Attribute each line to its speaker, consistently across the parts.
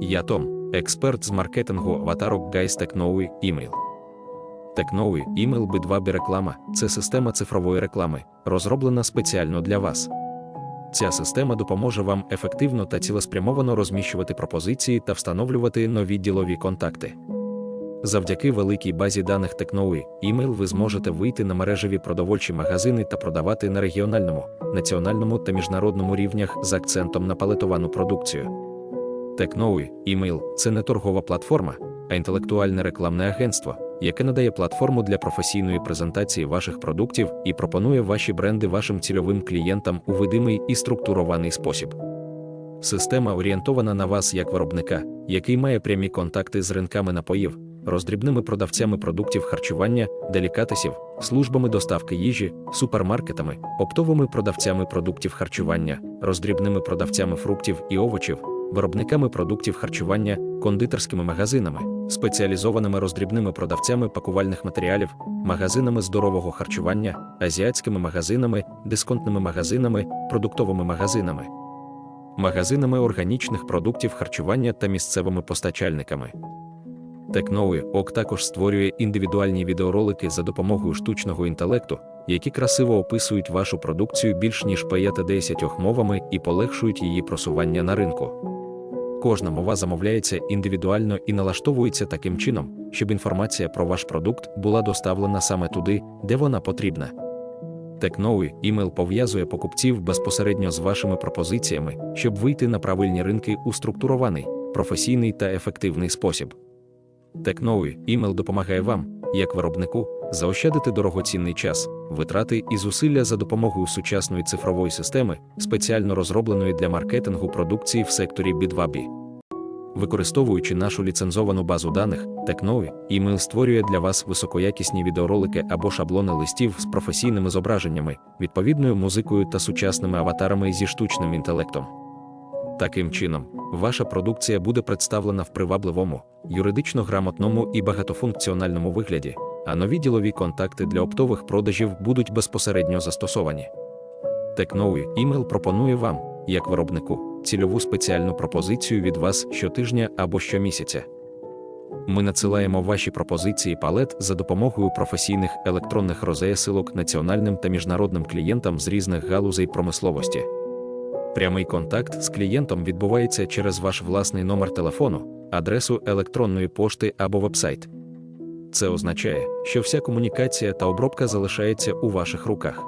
Speaker 1: Я Том, експерт з маркетингу аватарок Guys Technowy Email. Technowy Email B2B реклама це система цифрової реклами, розроблена спеціально для вас. Ця система допоможе вам ефективно та цілеспрямовано розміщувати пропозиції та встановлювати нові ділові контакти. Завдяки великій базі даних Technowy Email ви зможете вийти на мережеві продовольчі магазини та продавати на регіональному, національному та міжнародному рівнях з акцентом на палетовану продукцію. Technowy Email – це не торгова платформа, а інтелектуальне рекламне агентство, яке надає платформу для професійної презентації ваших продуктів і пропонує ваші бренди вашим цільовим клієнтам у видимий і структурований спосіб. Система орієнтована на вас як виробника, який має прямі контакти з ринками напоїв, роздрібними продавцями продуктів харчування, делікатесів, службами доставки їжі, супермаркетами, оптовими продавцями продуктів харчування, роздрібними продавцями фруктів і овочів, виробниками продуктів харчування, кондитерськими магазинами, спеціалізованими роздрібними продавцями пакувальних матеріалів, магазинами здорового харчування, азіатськими магазинами, дисконтними магазинами, продуктовими магазинами, магазинами органічних продуктів харчування та місцевими постачальниками. Ок також створює індивідуальні відеоролики за допомогою штучного інтелекту, які красиво описують вашу продукцію більш ніж 50 мовами і полегшують її просування на ринку. Кожна мова замовляється індивідуально і налаштовується таким чином, щоб інформація про ваш продукт була доставлена саме туди, де вона потрібна. Technowy email пов'язує покупців безпосередньо з вашими пропозиціями, щоб вийти на правильні ринки у структурований, професійний та ефективний спосіб. Technowy email допомагає вам, як виробнику, заощадити дорогоцінний час, витрати і зусилля за допомогою сучасної цифрової системи, спеціально розробленої для маркетингу продукції в секторі B2B. Використовуючи нашу ліцензовану базу даних, Technowy, email створює для вас високоякісні відеоролики або шаблони листів з професійними зображеннями, відповідною музикою та сучасними аватарами зі штучним інтелектом. Таким чином, ваша продукція буде представлена в привабливому, юридично грамотному і багатофункціональному вигляді, а нові ділові контакти для оптових продажів будуть безпосередньо застосовані. Technowy email пропонує вам, як виробнику, цільову спеціальну пропозицію від вас щотижня або щомісяця. Ми надсилаємо ваші пропозиції палет за допомогою професійних електронних розеясилок національним та міжнародним клієнтам з різних галузей промисловості. Прямий контакт з клієнтом відбувається через ваш власний номер телефону, адресу електронної пошти або вебсайт. Це означає, що вся комунікація та обробка залишається у ваших руках.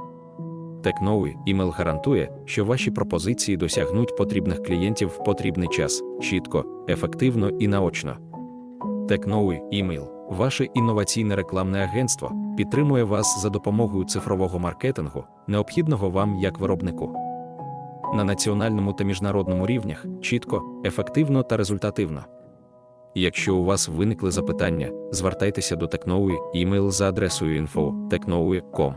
Speaker 1: Technowy email гарантує, що ваші пропозиції досягнуть потрібних клієнтів в потрібний час, чітко, ефективно і наочно. Technowy email – ваше інноваційне рекламне агентство, підтримує вас за допомогою цифрового маркетингу, необхідного вам як виробнику на національному та міжнародному рівнях чітко, ефективно та результативно. Якщо у вас виникли запитання, звертайтеся до Technowy імейл за адресою info.technowy.com.